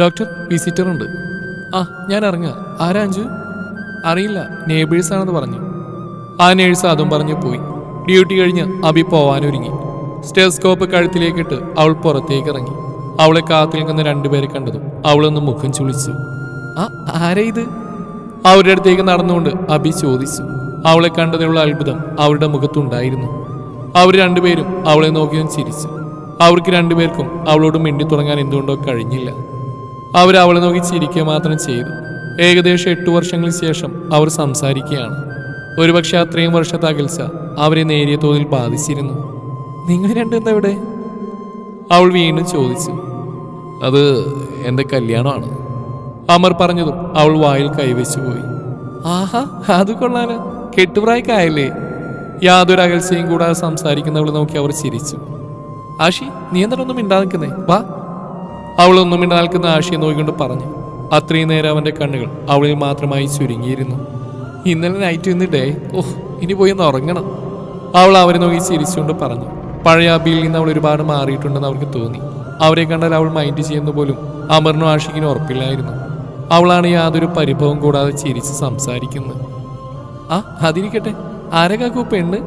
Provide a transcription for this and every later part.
Doctor visitor ഉണ്ട് ആ ഞാൻ ഇറങ്ങുക ആരാ അഞ്ചു? അറിയില്ല. നേബേഴ്സ് ആണെന്ന് പറഞ്ഞു. ആ നേഴ്സ് അതും പറഞ്ഞു പോയി. ഡ്യൂട്ടി കഴിഞ്ഞ് അബി പോവാനൊരുങ്ങി. സ്റ്റെസ്കോപ്പ് കഴുത്തിലേക്കിട്ട് അവൾ പുറത്തേക്ക് ഇറങ്ങി അവളെ കാത്തു നിൽക്കുന്ന രണ്ടുപേരെ കണ്ടതും അവളൊന്ന് മുഖം ചുളിച്ചു. ആ ആരാ ഇത്? അവരുടെ അടുത്തേക്ക് നടന്നുകൊണ്ട് അബി ചോദിച്ചു. അവളെ കണ്ടതിനുള്ള അത്ഭുതം അവരുടെ മുഖത്തുണ്ടായിരുന്നു. അവർ രണ്ടുപേരും അവളെ നോക്കിയും ചിരിച്ചു. അവർക്ക് രണ്ടുപേർക്കും അവളോട് മിണ്ടി തുടങ്ങാൻ എന്തുകൊണ്ടോ കഴിഞ്ഞില്ല. അവർ അവളെ നോക്കി ചിരിക്കുക മാത്രം ചെയ്തു. ഏകദേശം എട്ടു വർഷങ്ങൾക്ക് ശേഷം അവർ സംസാരിക്കുകയാണ്. ഒരുപക്ഷെ അത്രയും വർഷത്തെ അകൽച്ച അവരെ നേരിയ തോതിൽ ബാധിച്ചിരുന്നു. നിങ്ങൾ രണ്ടും എവിടെ അവൾ വീണ്ടും ചോദിച്ചു. അത് എന്റെ കല്യാണമാണ്. അമർ പറഞ്ഞതും അവൾ വായിൽ കൈവച്ചു പോയി. ആഹാ അത് കൊള്ളാലോ. കെട്ടുപ്രായക്കായല്ലേ. യാതൊരു അകൽച്ചയും കൂടാതെ സംസാരിക്കുന്നവളെ നോക്കി അവർ ചിരിച്ചു. ആഷി നീ എന്തൊന്നും മിണ്ടാ നിൽക്കുന്നേ? വാ. അവളൊന്നും മിണ്ടാ നിൽക്കുന്ന ആശയം നോക്കിക്കൊണ്ട് പറഞ്ഞു. അത്രയും നേരം അവന്റെ കണ്ണുകൾ അവളിൽ മാത്രമായി ചുരുങ്ങിയിരുന്നു. ഇന്നലെ നൈറ്റ് നിന്നിട്ടേ ഓഹ് ഇനി പോയി ഒന്ന് ഉറങ്ങണം. അവൾ അവരെ നോക്കി ചിരിച്ചുകൊണ്ട് പറഞ്ഞു. പഴയ അബിയിൽ നിന്ന് അവൾ ഒരുപാട് മാറിയിട്ടുണ്ടെന്ന് അവർക്ക് തോന്നി. അവരെ കണ്ടാൽ അവൾ മൈൻഡ് ചെയ്യുന്ന പോലും അമറിനും ആഷിക്കിനും ഉറപ്പില്ലായിരുന്നു. അവളാണ് യാതൊരു പരിഭവം കൂടാതെ ചിരിച്ച് സംസാരിക്കുന്നത്. ആ അതിരിക്കട്ടെ. ആരകാക്കു പെണ്ണ്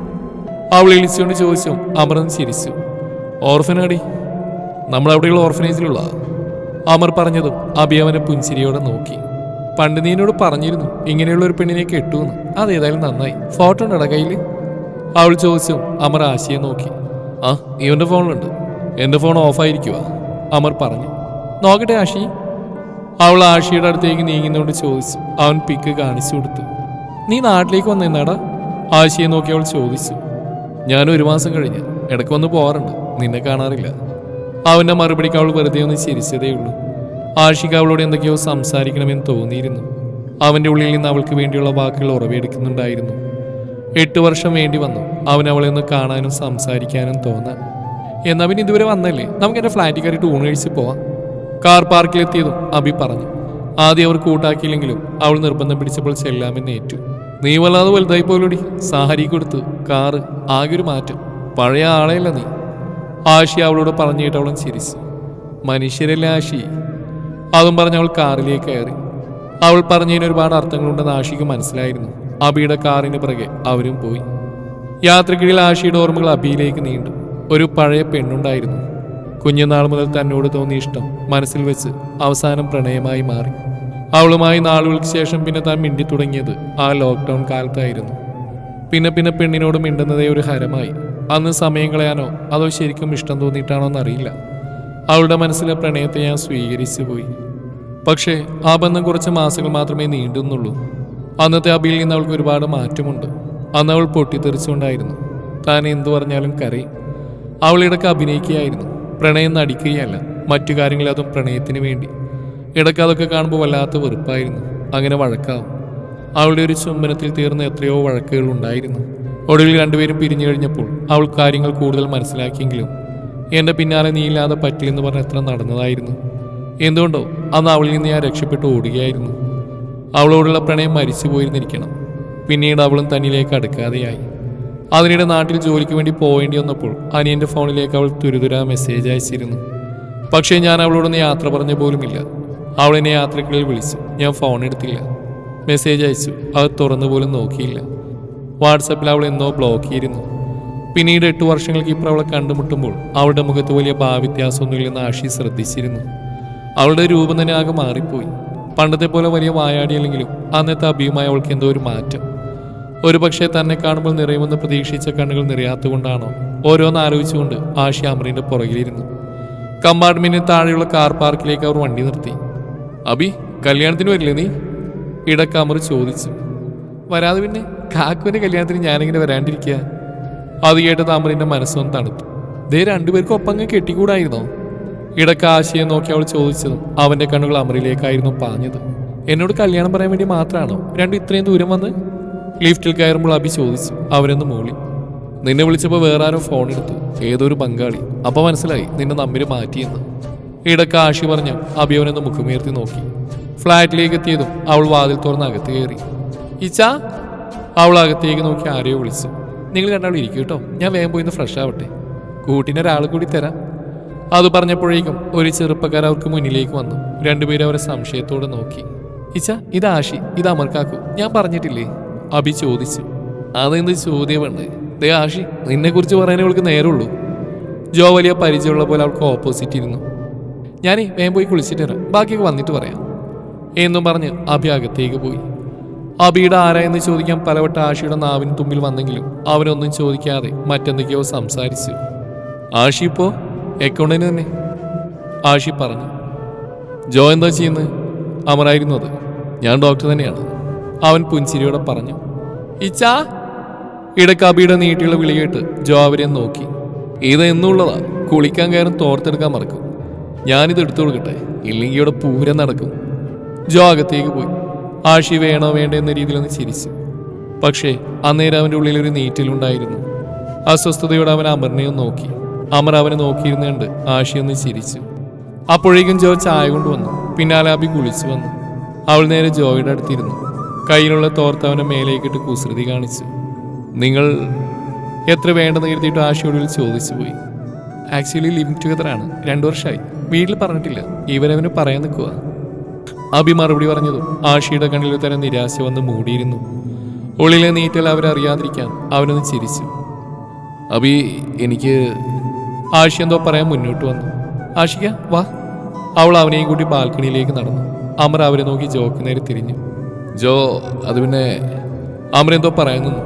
അവൾ ഇളിച്ചുകൊണ്ട് ചോദിച്ചു. അമറും ചിരിച്ചു. ഓർഫനാടി നമ്മൾ അവിടെയുള്ള ഓർഫനേജിലുള്ള അമർ പറഞ്ഞതും അബി അവനെ പുഞ്ചിരിയോടെ നോക്കി. പണ്ട് നീ എന്നോട് പറഞ്ഞിരുന്നു ഇങ്ങനെയുള്ള ഒരു പെണ്ണിനെ കെട്ടുമെന്ന് അതേതായാലും നന്നായി. ഫോട്ടോ ഉണ്ടടാ കയ്യിൽ അവൾ ചോദിച്ചു അമർ ആശയെ നോക്കി. ആ ഇവന്റെ ഫോണിലുണ്ട്. എന്റെ ഫോൺ ഓഫായിരിക്കുക അമർ പറഞ്ഞു. നോക്കട്ടെ ആഷി അവൾ ആഷിയുടെ അടുത്തേക്ക് നീങ്ങുന്നോണ്ട് ചോദിച്ചു. അവൻ പിക്ക് കാണിച്ചു കൊടുത്തു. നീ നാട്ടിലേക്ക് വന്നെന്നാടാ ആശയെ നോക്കി അവൾ ചോദിച്ചു. ഞാൻ ഒരു മാസം കഴിഞ്ഞ് ഇടയ്ക്ക് വന്ന് പോകാറുണ്ട്. നിന്നെ കാണാറില്ല. അവന്റെ മറുപടിക്ക് അവൾ വെറുതെ ഒന്ന് ചിരിച്ചതേ ഉള്ളൂ. ആഷിക അവളോട് എന്തൊക്കെയോ സംസാരിക്കണമെന്ന് തോന്നിയിരുന്നു. അവന്റെ ഉള്ളിൽ നിന്ന് അവൾക്ക് വേണ്ടിയുള്ള വാക്കുകൾ ഉറവെടുക്കുന്നുണ്ടായിരുന്നു. എട്ട് വർഷം വേണ്ടി വന്നു. അവൻ അവളെ ഒന്ന് കാണാനും സംസാരിക്കാനും തോന്നാൻ. എന്നാ പിന്നെ ഇതുവരെ വന്നല്ലേ? നമുക്ക് എന്റെ ഫ്ലാറ്റിൽ കയറിയിട്ട് ഊണ് കഴിച്ച് പോവാം. കാർ പാർക്കിലെത്തിയതും അബി പറഞ്ഞു. ആദ്യം അവർ കൂട്ടാക്കിയില്ലെങ്കിലും അവൾ നിർബന്ധം പിടിച്ചപ്പോൾ ചെല്ലാമെന്ന് ഏറ്റു. നീ വല്ലാതെ വലുതായി പോലൂടി സാഹരി കൊടുത്തു കാറ് ആകെ ഒരു മാറ്റം. പഴയ ആളെയല്ല നീ. ആഷി അവളോട് പറഞ്ഞിട്ട് അവളും ചിരിച്ചു. മനുഷ്യരല്ലേ ആഷി അതും പറഞ്ഞ് അവൾ കാറിലേക്ക് കയറി. അവൾ പറഞ്ഞതിന് ഒരുപാട് അർത്ഥങ്ങളുണ്ടെന്ന് ആഷിക്ക് മനസ്സിലായിരുന്നു. അബിയുടെ കാറിന് പിറകെ അവരും പോയി. യാത്രക്കിടയിൽ ആഷിയുടെ ഓർമ്മകൾ അബിയിലേക്ക് നീണ്ടു. ഒരു പഴയ പെണ്ണുണ്ടായിരുന്നു. കുഞ്ഞുനാൾ മുതൽ തന്നോട് തോന്നിയ ഇഷ്ടം മനസ്സിൽ വെച്ച് അവസാനം പ്രണയമായി മാറി. അവളുമായി നാളുകൾക്ക് ശേഷം പിന്നെ താൻ മിണ്ടി തുടങ്ങിയത് ആ ലോക്ക്ഡൗൺ കാലത്തായിരുന്നു. പിന്നെ പിന്നെ പെണ്ണിനോട് മിണ്ടുന്നതേ ഒരു ഹരമായി. അന്ന് സമയം കളയാനോ അതോ ശരിക്കും ഇഷ്ടം തോന്നിയിട്ടാണോ എന്നറിയില്ല. അവളുടെ മനസ്സിലെ പ്രണയത്തെ ഞാൻ സ്വീകരിച്ചു പോയി. പക്ഷേ ആ ബന്ധം കുറച്ച് മാസങ്ങൾ മാത്രമേ നീണ്ടുന്നുള്ളൂ. അന്നത്തെ അബിയിൽ നിന്ന് അവൾക്ക് ഒരുപാട് മാറ്റമുണ്ട്. അന്ന് അവൾ പൊട്ടിത്തെറിച്ചുകൊണ്ടായിരുന്നു. താൻ എന്തു പറഞ്ഞാലും കരയും. അവളിടക്ക് അഭിനയിക്കുകയായിരുന്നു. പ്രണയം നടിക്കുകയല്ല മറ്റു കാര്യങ്ങളിൽ അതും പ്രണയത്തിന് വേണ്ടി. ഇടയ്ക്ക് അതൊക്കെ കാണുമ്പോൾ വല്ലാത്ത വെറുപ്പായിരുന്നു. അങ്ങനെ വഴക്കാവും. അവളുടെ ഒരു ചുംബനത്തിൽ തീർന്ന എത്രയോ വഴക്കുകൾ ഉണ്ടായിരുന്നു. ഒടുവിൽ രണ്ടുപേരും പിരിഞ്ഞു കഴിഞ്ഞപ്പോൾ അവൾ കാര്യങ്ങൾ കൂടുതൽ മനസ്സിലാക്കിയെങ്കിലും എന്റെ പിന്നാലെ നീയില്ലാതെ പറ്റില്ലെന്ന് പറഞ്ഞ് എത്ര നടന്നതായിരുന്നു. എന്തുകൊണ്ടോ അന്ന് അവളിൽ നിന്ന് ഞാൻ രക്ഷപ്പെട്ടു ഓടുകയായിരുന്നു. അവളോടുള്ള പ്രണയം മരിച്ചു പോയിരുന്നിരിക്കണം പിന്നീട് അവളും തന്നിലേക്ക് അടുക്കാതെയായി. അതിനിടെ നാട്ടിൽ ജോലിക്ക് വേണ്ടി പോവേണ്ടി വന്നപ്പോൾ അനിയന്റെ ഫോണിലേക്ക് അവൾ തുരുതുരാ മെസ്സേജ് അയച്ചിരുന്നു. പക്ഷേ ഞാൻ അവളോടൊന്ന് യാത്ര പറഞ്ഞ പോലുമില്ല. അവൾ എന്നെ യാത്രക്കിടയിൽ വിളിച്ചു. ഞാൻ ഫോൺ എടുത്തില്ല. മെസ്സേജ് അയച്ചു. അത് തുറന്നു പോലും നോക്കിയില്ല. വാട്സപ്പിൽ അവൾ എന്നോ ബ്ലോക്ക് ചെയ്തിരുന്നു. പിന്നീട് എട്ട് വർഷങ്ങൾക്ക് ഇപ്പുറം അവളെ കണ്ടുമുട്ടുമ്പോൾ അവളുടെ മുഖത്ത് വലിയ ഭാവ്യത്യാസമൊന്നുമില്ലെന്ന് ആഷി ശ്രദ്ധിച്ചിരുന്നു. അവളുടെ രൂപം തന്നെ ആകെ മാറിപ്പോയി. പണ്ടത്തെ പോലെ വലിയ വായാടിയല്ലെങ്കിലും അന്നത്തെ അഭിയുമായി അവൾക്ക് എന്തോ ഒരു മാറ്റം. ഒരു പക്ഷേ തന്നെ കാണുമ്പോൾ നിറയുമെന്ന് പ്രതീക്ഷിച്ച കണ്ണുകൾ നിറയാത്തുകൊണ്ടാണോ ഓരോന്ന് ആലോചിച്ചുകൊണ്ട് ആഷി അമറിന്റെ പുറകിലിരുന്നു. കമ്പാർട്ട്മെന്റിന് താഴെയുള്ള കാർ പാർക്കിലേക്ക് അവർ വണ്ടി നിർത്തി. അബി കല്യാണത്തിന് വരില്ലേ നീ? ഇടയ്ക്ക് അമർ ചോദിച്ചു. വരാതെ പിന്നെ? കാക്കുവിന്റെ കല്യാണത്തിന് ഞാനിങ്ങനെ വരാണ്ടിരിക്കുക. അത് കേട്ട് താമരന്റെ മനസ്സൊന്ന് തണുത്തു. ദേ രണ്ടുപേർക്കും ഒപ്പം അങ്ങ് കെട്ടിക്കൂടായിരുന്നോ ആശയം നോക്കി അവൾ ചോദിച്ചതും അവന്റെ കണ്ണുകൾ അമറിലേക്കായിരുന്നു പാഞ്ഞത്. എന്നോട് കല്യാണം പറയാൻ വേണ്ടി മാത്രമാണോ രണ്ടും ഇത്രയും ദൂരം വന്ന്? ലിഫ്റ്റിൽ കയറുമ്പോൾ അഭി ചോദിച്ചു അവരൊന്ന് മൂളി. നിന്നെ വിളിച്ചപ്പോൾ വേറെ ആരോ ഫോൺ എടുത്തു. ഏതൊരു ബംഗാളി അപ്പൊ മനസ്സിലായി നിന്നെ നമ്മിൽ മാറ്റിയെന്ന്. ഇടയ്ക്ക് ആഷി പറഞ്ഞു അഭി അവനൊന്ന് മുഖമുയർത്തി നോക്കി. ഫ്ലാറ്റിലേക്ക് എത്തിയതും അവൾ വാതിൽ തുറന്ന് അകത്ത് കയറി. ഇച്ചാ അവൾ അകത്തേക്ക് നോക്കി ആരെയോ വിളിച്ചു. നിങ്ങൾ രണ്ടാളും ഇരിക്കും കേട്ടോ ഞാൻ വേഗം പോയിന്ന് ഫ്രഷ് ആവട്ടെ. കൂട്ടിന് ഒരാൾ കൂടി തരാം. അത് പറഞ്ഞപ്പോഴേക്കും ഒരു ചെറുപ്പക്കാർ അവർക്ക് മുന്നിലേക്ക് വന്നു. രണ്ടുപേരും അവരെ സംശയത്തോടെ നോക്കി. ഇച്ച ഇത് ആഷി. ഇത് അമർക്കാക്കു ഞാൻ പറഞ്ഞിട്ടില്ലേ? അഭി ചോദിച്ചു. അതെന്ത് ചോദ്യമുണ്ട് ദേ ആഷി നിന്നെ കുറിച്ച് പറയാനേ അവൾക്ക് നേരമുള്ളൂ. ജോ വലിയ പരിചയമുള്ള പോലെ അവൾക്ക് ഓപ്പോസിറ്റ് ഇരുന്നു. ഞാനേ വേഗം പോയി കുളിച്ചിട്ട് വരാം. ബാക്കിയൊക്കെ വന്നിട്ട് പറയാം. എന്നും പറഞ്ഞ് അഭി അകത്തേക്ക് പോയി. അബിയുടെ ആരായെന്ന് ചോദിക്കാൻ പലവട്ട ആഷിയുടെ നാവിന് തുമ്പിൽ വന്നെങ്കിലും അവനൊന്നും ചോദിക്കാതെ മറ്റെന്തൊക്കെയോ സംസാരിച്ചു. ആഷി ഇപ്പോ? അക്കൗണ്ടിന് തന്നെ? ആഷി പറഞ്ഞു. ജോ എന്താ ചെയ്യുന്നത് അമറായിരുന്നു അത്. ഞാൻ ഡോക്ടർ തന്നെയാണ്. അവൻ പുഞ്ചിരിയോടെ പറഞ്ഞു. ഇച്ചാ? ഇടയ്ക്ക് അബിയുടെ നീട്ടിയുള്ള വിളി കേട്ട് ജോ അവരെ നോക്കി. ഇത് എന്നുള്ളതാ കുളിക്കാൻ കയറും തോർത്തെടുക്കാൻ മറക്കും. ഞാനിത് എടുത്തു കൊടുക്കട്ടെ. ഇല്ലെങ്കിൽ ഇവിടെ പൂരം നടക്കും. ജോ അകത്തേക്ക് പോയി. ആഷി വേണോ വേണ്ട എന്ന രീതിയിലൊന്ന് ചിരിച്ചു. പക്ഷേ അന്നേരം അവന്റെ ഉള്ളിൽ ഒരു നീറ്റിലുണ്ടായിരുന്നു അസ്വസ്ഥതയോടെ അവൻ അമറിനെയും നോക്കി. അമർ അവനെ നോക്കിയിരുന്നുകൊണ്ട് ആഷി ഒന്ന് ചിരിച്ചു. അപ്പോഴേക്കും ജോ ചായ കൊണ്ടുവന്നു. പിന്നാലെ അബി കുളിച്ചു വന്നു. അവൾ നേരെ ജോയുടെ അടുത്തിരുന്നു. കയ്യിലുള്ള തോർത്ത് അവനെ മേലേക്കിട്ട് കുസൃതി കാണിച്ചു. നിങ്ങൾ എത്ര വേണ്ടെന്ന് കരുതിയിട്ട് ആഷിയോട് ചോദിച്ചു പോയി. ആക്ച്വലി ടുഗദർ ആണ് രണ്ടു വർഷമായി വീട്ടിൽ പറഞ്ഞിട്ടില്ല. ഇവരവന് പറയാൻ നിൽക്കുക അബി മറുപടി പറഞ്ഞതും ആഷിയുടെ കണ്ണിൽ തരം നിരാശ വന്ന് മൂടിയിരുന്നു. ഉള്ളിലെ നീറ്റൽ അവരറിയാതിരിക്കാൻ അവനൊന്ന് ചിരിച്ചു. അബി എനിക്ക് ആഷി എന്തോ പറയാൻ മുന്നോട്ട് വന്നു. ആഷിക വാ. അവൾ അവനെയും കൂട്ടി ബാൽക്കണിയിലേക്ക് നടന്നു. അമർ അവരെ നോക്കി ജോക്ക് നേരെ തിരിഞ്ഞു. ജോ അത് പിന്നെ അമർ എന്തോ പറയാൻ നിന്നു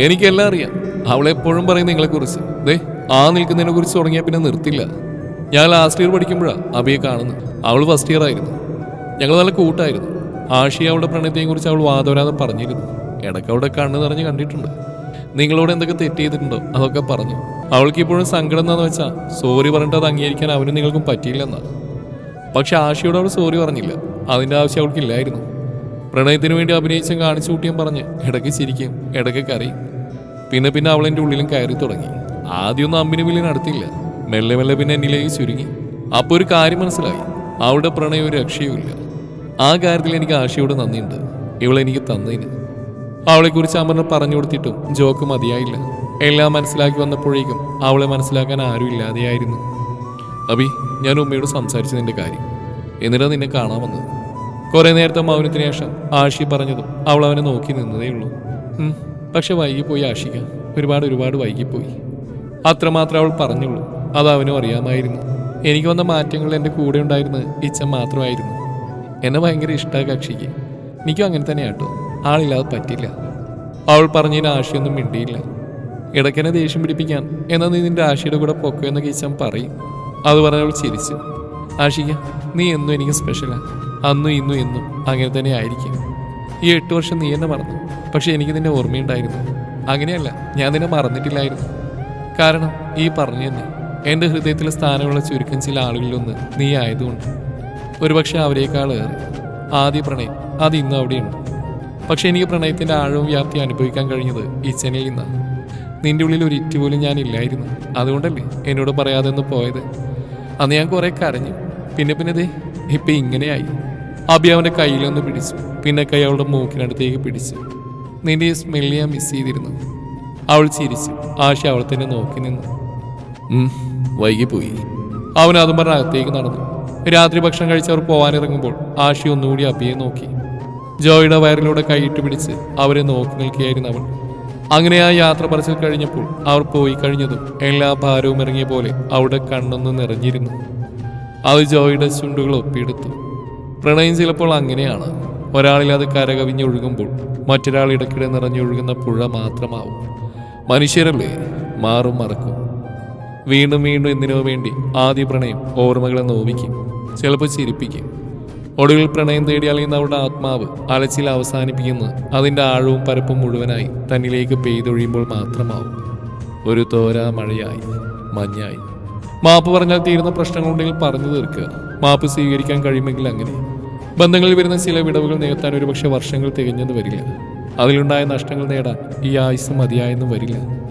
എനിക്കെല്ലാം അറിയാം. അവളെപ്പോഴും പറയും നിങ്ങളെക്കുറിച്ച്. ദേ ആ നിൽക്കുന്നതിനെ കുറിച്ച് തുടങ്ങിയാൽ പിന്നെ നിർത്തില്ല. ഞാൻ ലാസ്റ്റ് ഇയർ പഠിക്കുമ്പോഴാണ് അബിയെ കാണുന്നത്. അവൾ ഫസ്റ്റ് ഇയർ ആയിരുന്നു. ഞങ്ങൾ നല്ല കൂട്ടായിരുന്നു. ആഷി അവളുടെ പ്രണയത്തെയും കുറിച്ച് അവൾ വാദവരാതെ പറഞ്ഞിരുന്നു. ഇടയ്ക്ക് അവിടെ കണ്ണ് നിറഞ്ഞ് കണ്ടിട്ടുണ്ട്. നിങ്ങളോട് എന്തൊക്കെ തെറ്റ് ചെയ്തിട്ടുണ്ടോ? അതൊക്കെ പറഞ്ഞു. അവൾക്ക് ഇപ്പോഴും സങ്കടം എന്താണെന്ന് വെച്ചാൽ സോറി പറഞ്ഞിട്ട് അത് അംഗീകരിക്കാൻ അവനും നിങ്ങൾക്കും പറ്റിയില്ലെന്നാണ് പക്ഷെ ആഷിയോട് അവൾ സോറി പറഞ്ഞില്ല. അതിന്റെ ആവശ്യം അവൾക്കില്ലായിരുന്നു. പ്രണയത്തിന് വേണ്ടി അഭിനയിച്ചും കാണിച്ചു കൂട്ടിയും പറഞ്ഞ് ഇടയ്ക്ക് ചിരിക്കും ഇടയ്ക്ക് കരയും. പിന്നെ പിന്നെ അവൾ എന്റെ ഉള്ളിലും കയറി തുടങ്ങി. ആദ്യമൊന്നും അമ്പിന് വില്ലിന് അടുത്തില്ല. മെല്ലെ മെല്ലെ പിന്നെ എന്നിലേക്ക് ചുരുങ്ങി. അപ്പോൾ ഒരു കാര്യം മനസ്സിലായി. അവളുടെ പ്രണയം ഒരു രക്ഷയുമില്ല. ആ കാര്യത്തിൽ എനിക്ക് ആശയോട് നന്ദിയുണ്ട്. ഇവളെനിക്ക് തന്നതിന് അവളെക്കുറിച്ച് അമറിന് പറഞ്ഞു കൊടുത്തിട്ടും ജോക്ക് മതിയായില്ല. എല്ലാം മനസ്സിലാക്കി വന്നപ്പോഴേക്കും അവളെ മനസ്സിലാക്കാൻ ആരും ഇല്ലാതെയായിരുന്നു. അബി ഞാൻ ഉമ്മയോട് സംസാരിച്ചു നിന്റെ കാര്യം. എന്നിട്ട് നിന്നെ കാണാൻ വന്നത്. കുറെ നേരത്തെ മൗനത്തിന് ശേഷം ആഷി പറഞ്ഞതും അവൾ അവനെ നോക്കി നിന്നതേ ഉള്ളൂ. പക്ഷെ വൈകിപ്പോയി ആഷിക ഒരുപാട് ഒരുപാട് വൈകിപ്പോയി. അത്രമാത്രം അവൾ പറഞ്ഞുള്ളൂ. അത് അവനും അറിയാമായിരുന്നു. എനിക്ക് വന്ന മാറ്റങ്ങൾ എന്റെ കൂടെ ഉണ്ടായിരുന്നത് ഇച്ഛൻ മാത്രമായിരുന്നു. എന്നെ ഭയങ്കര ഇഷ്ടമായ കക്ഷിക്ക്. എനിക്കും അങ്ങനെ തന്നെ കേട്ടോ. ആളില്ലാതെ പറ്റില്ല. അവൾ പറഞ്ഞതിന് ആശയൊന്നും മിണ്ടിയില്ല. ഇടയ്ക്കെന്നെ ദേഷ്യം പിടിപ്പിക്കാൻ എന്നാൽ നീ നിന്റെ ആശയുടെ കൂടെ പൊക്കോ എന്നൊക്കെ ഇച്ഛൻ പറയും. അത് പറഞ്ഞവൾ ചിരിച്ചു. ആഷിക നീ എന്നും എനിക്ക് സ്പെഷ്യലാണ് അന്നും ഇന്നും എന്നും അങ്ങനെ തന്നെ ആയിരിക്കും. ഈ എട്ട് വർഷം നീ എന്നെ മറന്നു. പക്ഷെ എനിക്ക് നിന്നെ ഓർമ്മയുണ്ടായിരുന്നു. അങ്ങനെയല്ല ഞാൻ നിന്നെ മറന്നിട്ടില്ലായിരുന്നു. കാരണം ഈ പറഞ്ഞു തന്നെ. എന്റെ ഹൃദയത്തിൽ സ്ഥാനമുള്ള ചുരുക്കം ചില ആളുകളിലൊന്ന് നീ ആയതുകൊണ്ട് ഒരുപക്ഷെ അവരെക്കാൾ ഏറെ. ആദ്യ പ്രണയം അത് ഇന്നും അവിടെയുണ്ട്. പക്ഷെ എനിക്ക് പ്രണയത്തിന്റെ ആഴവും വ്യാപ്തി അനുഭവിക്കാൻ കഴിഞ്ഞത് ഇച്ചനിൽ നിന്നാണ്. നിന്റെ ഉള്ളിൽ ഒരു ഇറ്റ് പോലും ഞാൻ ഇല്ലായിരുന്നു. അതുകൊണ്ടല്ലേ എന്നോട് പറയാതെ ഒന്ന് പോയത്? അന്ന് ഞാൻ കുറേ കരഞ്ഞു. പിന്നെ പിന്നെ ദേ ഇപ്പൊ ഇങ്ങനെയായി. അബി അവന്റെ കയ്യിലൊന്ന് പിടിച്ചു. പിന്നെ കൈ അവളുടെ മൂക്കിനടുത്തേക്ക് പിടിച്ചു. നിന്റെ ഈ സ്മെല്ല് ഞാൻ മിസ് ചെയ്തിരുന്നു. അവൾ ചിരിച്ചു. ആശ അവൾ തന്നെ നോക്കി നിന്നു. വൈകിപ്പോയി. അവൻ അതും പറഞ്ഞ അകത്തേക്ക് നടന്നു. രാത്രി ഭക്ഷണം കഴിച്ചവർ പോവാനിറങ്ങുമ്പോൾ ആഷി ഒന്നുകൂടി അബിയെ നോക്കി. ജോയുടെ വയറിലൂടെ കൈയിട്ട് പിടിച്ച് അവരെ നോക്കി നിൽക്കുകയായിരുന്നു അവൾ അങ്ങനെ ആ യാത്ര പറച്ചിൽ കഴിഞ്ഞപ്പോൾ അവർ പോയി കഴിഞ്ഞതും എല്ലാ ഭാരവും ഇറങ്ങിയ പോലെ അവിടെ കണ്ണൊന്ന് നിറഞ്ഞിരുന്നു. അത് ജോയുടെ ചുണ്ടുകൾ ഒപ്പിയെടുത്തു. പ്രണയം ചിലപ്പോൾ അങ്ങനെയാണ്. ഒരാളിൽ അത് കരകവിഞ്ഞൊഴുകുമ്പോൾ മറ്റൊരാൾ ഇടയ്ക്കിടെ നിറഞ്ഞൊഴുകുന്ന പുഴ മാത്രമാവും. മനുഷ്യരല്ലേ? മാറും മറക്കും. വീണ്ടും വീണ്ടും എന്തിനോ വേണ്ടി ആദ്യ പ്രണയം ഓർമ്മകളെ നോവിക്കും ചിലപ്പോൾ ചിരിപ്പിക്കും. ഒടുവിൽ പ്രണയം തേടി അലയുന്ന അവരുടെ ആത്മാവ് അലച്ചിൽ അവസാനിപ്പിക്കുന്നത് അതിന്റെ ആഴവും പരപ്പും മുഴുവനായി തന്നിലേക്ക് പെയ്തൊഴിയുമ്പോൾ മാത്രമാവും. ഒരു തോരാ മഴയായി മഞ്ഞായി. മാപ്പ് പറഞ്ഞാൽ തീരുന്ന പ്രശ്നങ്ങളുണ്ടെങ്കിൽ പറഞ്ഞു തീർക്കുക. മാപ്പ് സ്വീകരിക്കാൻ കഴിയുമെങ്കിൽ അങ്ങനെ. ബന്ധങ്ങളിൽ വരുന്ന ചില വിടവുകൾ നികത്താൻ ഒരുപക്ഷെ വർഷങ്ങൾ തികഞ്ഞെന്ന് വരില്ല. അതിലുണ്ടായ നഷ്ടങ്ങൾ നേടാൻ ഈ ആയുസ് മതിയായെന്നും വരില്ല.